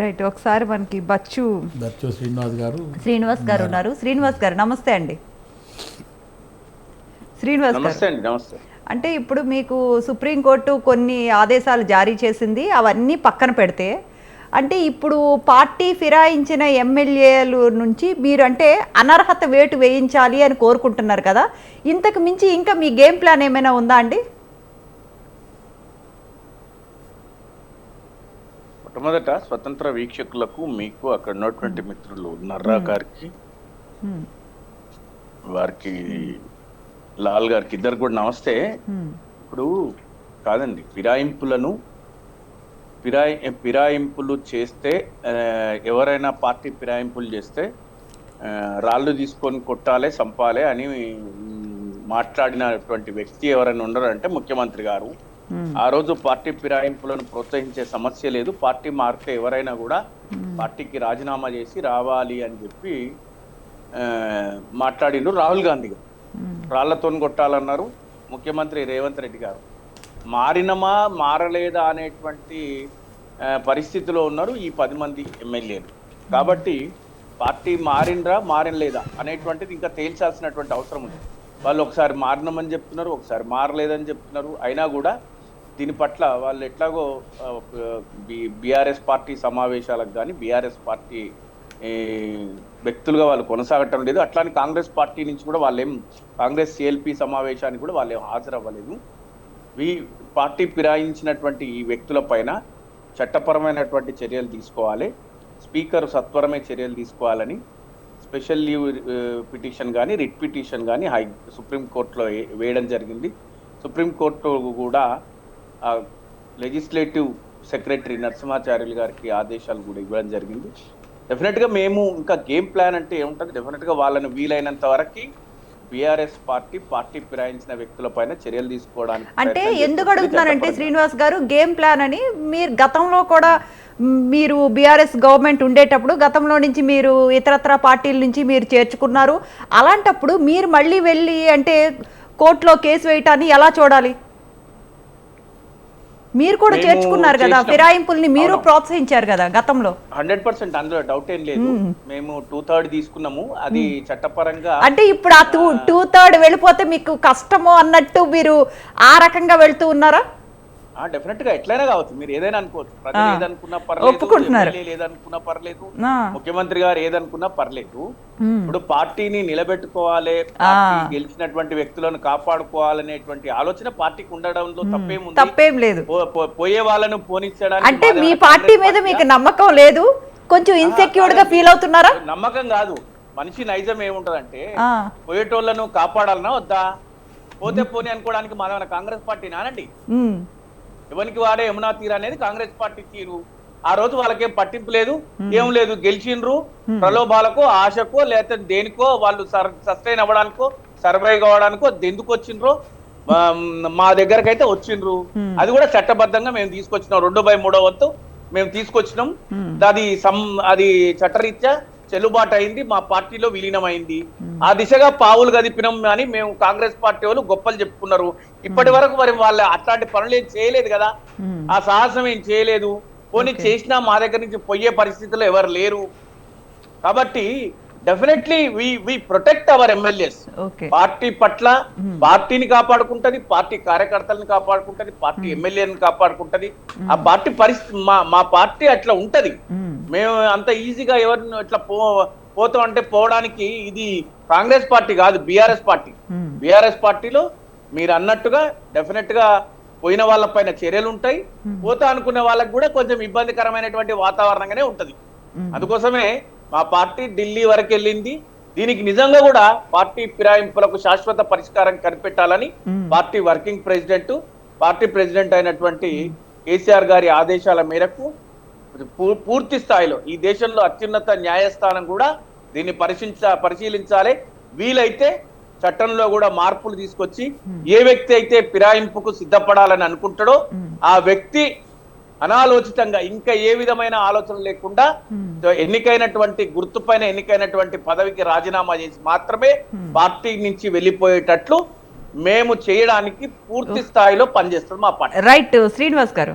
Right ఒకసారి మనకి బచ్చు దర్చో శ్రీనివాస్ గారు. శ్రీనివాస్ గారు ఉన్నారు. శ్రీనివాస్ గారు నమస్తే అండి. శ్రీనివాస్ గారు. నమస్తే అండి నమస్తే. అంటే ఇప్పుడు మీకు సుప్రీంకోర్టు కొన్ని ఆదేశాలు జారీ చేసింది అవన్నీ పక్కన పెడితే అంటే ఇప్పుడు పార్టీ ఫిరాయించిన ఎమ్మెల్యేలు నుంచి మీరు అంటే అనర్హత వేటు వేయించాలి అని కోరుకుంటున్నారు కదా. ఇంతకు మించి ఇంకా మీ గేమ్ ప్లాన్ ఏమైనా ఉందా అండి? మొట్టమొదట స్వతంత్ర వీక్షకులకు మీకు అక్కడ ఉన్నటువంటి మిత్రులు నర్రా గారికి హ్మ్, వారికి లాల్ గారికి ఇద్దరు కూడా నమస్తే. ఇప్పుడు కాదండి ఫిరాయింపులను ఫిరాయి ఫిరాయింపులు చేస్తే ఎవరైనా పార్టీ ఫిరాయింపులు చేస్తే రాళ్ళు తీసుకొని కొట్టాలి చంపాలి అని మాట్లాడినటువంటి వ్యక్తి ఎవరైనా ఉన్నారంటే ముఖ్యమంత్రి గారు. ఆ రోజు పార్టీ ఫిరాయింపులను ప్రోత్సహించే సమస్య లేదు. పార్టీ మారితే ఎవరైనా కూడా పార్టీకి రాజీనామా చేసి రావాలి అని చెప్పి మాట్లాడిండు రాహుల్ గాంధీ గారు. రాళ్ళతో కొట్టాలన్నారు ముఖ్యమంత్రి రేవంత్ రెడ్డి గారు. మారినమా మారలేదా అనేటువంటి పరిస్థితిలో ఉన్నారు ఈ పది మంది ఎమ్మెల్యేలు. కాబట్టి పార్టీ మారినరా మారినలేదా అనేటువంటిది ఇంకా తేల్చాల్సినటువంటి అవసరం ఉంది. వాళ్ళు ఒకసారి మారినామని చెప్తున్నారు ఒకసారి మారలేదని చెప్తున్నారు. అయినా కూడా దీని పట్ల వాళ్ళు ఎట్లాగో బీఆర్ఎస్ పార్టీ సమావేశాలకు కానీ బీఆర్ఎస్ పార్టీ వ్యక్తులుగా వాళ్ళు కొనసాగటం లేదు. అట్లానే కాంగ్రెస్ పార్టీ నుంచి కూడా వాళ్ళేం కాంగ్రెస్ సిఎల్పి సమావేశానికి కూడా వాళ్ళు హాజరవ్వలేదు. ఈ పార్టీ ఫిరాయించినటువంటి ఈ వ్యక్తుల పైన చట్టపరమైనటువంటి చర్యలు తీసుకోవాలి. స్పీకర్ సత్వరమే చర్యలు తీసుకోవాలని స్పెషల్ లీవ్ పిటిషన్ కానీ రిట్ పిటిషన్ కానీ హై సుప్రీంకోర్టులో వేయడం జరిగింది. సుప్రీంకోర్టు కూడా లెజిస్లేటివ్ సెక్రటరీ నరసింహాచార్యులు గారికి ఆదేశాలు కూడా ఇవ్వడం జరిగింది. డెఫినెట్గా మేము ఇంకా గేమ్ ప్లాన్ అంటే ఏముంటుంది? డెఫినెట్గా వాళ్ళని వీలైనంత వరకు బీఆర్ఎస్ పార్టీ పార్టీ ఫిరాయించిన వ్యక్తుల పైన చర్యలు తీసుకోవడానికి అంటే ఎందుకు అడుగుతున్నానంటే చట్టపరంగా. శ్రీనివాస్ గారు గేమ్ ప్లాన్ అని మీరు గతంలో కూడా మీరు బీఆర్ఎస్ గవర్నమెంట్ ఉండేటప్పుడు గతంలో నుంచి మీరు ఇతరత్ర పార్టీల నుంచి మీరు చేర్చుకున్నారు. అలాంటప్పుడు మీరు మళ్ళీ వెళ్ళి అంటే కోర్టులో కేసు వేయటాన్ని ఎలా చూడాలి? మీరు కూడా చేర్చుకున్నారు కదా. ఫిరాయింపుల్ని మీరు. ప్రోత్సహించారు కదా గతంలో హండ్రెడ్ పర్సెంట్ అందులో డౌట్ ఏం లేదు మ్మ్. మేము టూ థర్డ్ తీసుకున్నాము అది చట్టపరంగా అంటే ఇప్పుడు ఆ టూ టూ థర్డ్ వెళ్ళిపోతే మీకు కష్టము అన్నట్టు మీరు ఆ రకంగా వెళ్తూ ఉన్నారా డెఫినెట్గా ఎట్లయినా కావచ్చు. మీరు ఏదైనా అనుకోవచ్చు. ప్రజలు. ఏదనుకున్నా పర్లేదు ఏదనుకున్నా పర్లేదు ముఖ్యమంత్రి గారు ఏదనుకున్నా పర్లేదు. ఇప్పుడు పార్టీని నిలబెట్టుకోవాలి గెలిచినటువంటి వ్యక్తులను కాపాడుకోవాలనేటువంటి ఆలోచన పార్టీకి ఉండడంలో తప్పేముంది? తప్పేం లేదు. పోయే వాళ్ళను పోనిచ్చడానికి అంటే మీ పార్టీ మీద మీకు? నమ్మకం లేదు? కొంచెం ఇన్సెక్యూర్డ్గా ఫీల్ అవుతున్నారా? నమ్మకం కాదు. మనిషి నైజం ఏముంటదంటే పోయేటోళ్ళను కాపాడాలనా వద్దా? పోతే పోనీ అనుకోవడానికి మాదేమైనా కాంగ్రెస్ పార్టీ నానండి ఎవరికి వాడే యమునా తీరు అనేది కాంగ్రెస్ పార్టీ తీరు. ఆ రోజు వాళ్ళకేం పట్టింపు లేదు ఏం లేదు గెలిచిండ్రు. ప్రలోభాలకో ఆశకో లేకపోతే దేనికో వాళ్ళు సస్టైన్ అవ్వడానికో సర్వైవ్ కావడానికో ఎందుకు వచ్చిండ్రో మా దగ్గరకు అయితే వచ్చిండ్రు. అది కూడా చట్టబద్ధంగా మేము తీసుకొచ్చినాం. రెండు బై మూడో వంతు మేము తీసుకొచ్చినాం. అది సం అది చట్టరీత్యా చెల్లుబాటు అయింది మా పార్టీలో విలీనమైంది. ఆ దిశగా పావులు గదిపినాం అని మేము కాంగ్రెస్ పార్టీ వాళ్ళు గొప్పలు చెప్పుకున్నారు. ఇప్పటి వరకు మరి వాళ్ళు అట్లాంటి పనులు ఏం చేయలేదు కదా. ఆ సాహసం ఏం చేయలేదు. పోనీ చేసినా మా దగ్గర నుంచి పోయే పరిస్థితిలో ఎవరు లేరు. కాబట్టి definitely we we protect our MLAs. Party పట్ల పార్టీని కాపాడుకుంటది పార్టీ కార్యకర్తలను కాపాడుకుంటది పార్టీ ఎమ్మెల్యేని కాపాడుకుంటది. ఆ పార్టీ పరిస్థితి మా మా పార్టీ అట్లా ఉంటది. మేము అంత ఈజీగా ఎవరిని ఇట్లా పో పోతాం అంటే పోవడానికి ఇది కాంగ్రెస్ పార్టీ కాదు బీఆర్ఎస్ పార్టీ. ఉమ్, బీఆర్ఎస్ పార్టీలో మీరు అన్నట్టుగా డెఫినెట్గా పోయిన వాళ్ళపైన చర్యలు ఉంటాయి. పోతా అనుకునే వాళ్ళకి కూడా కొంచెం ఇబ్బందికరమైనటువంటి వాతావరణంగానే ఉంటది. ఉమ్. అందుకోసమే మా పార్టీ ఢిల్లీ వరకు వెళ్ళింది. దీనికి నిజంగా కూడా పార్టీ ఫిరాయింపులకు శాశ్వత పరిష్కారం కనిపెట్టాలని. Party working president party president అయినటువంటి కేసీఆర్ గారి ఆదేశాల మేరకు పూర్తి స్థాయిలో ఈ దేశంలో అత్యున్నత న్యాయస్థానం కూడా దీన్ని పరిశీలించ పరిశీలించాలి. వీలైతే చట్టంలో కూడా మార్పులు తీసుకొచ్చి ఏ వ్యక్తి అయితే ఫిరాయింపుకు సిద్ధపడాలని అనుకుంటాడో ఆ వ్యక్తి అనాలోచితంగా ఇంకా ఏ విధమైన ఆలోచన లేకుండా ఎన్నికైనటువంటి గుర్తుపైన ఎన్నికైనటువంటి పదవికి రాజీనామా చేసి మాత్రమే పార్టీ నుంచి వెళ్ళిపోయేటట్లు మేము చేయడానికి పూర్తి స్థాయిలో పనిచేస్తుంది మా పార్టీ. రైట్ శ్రీనివాస్ గారు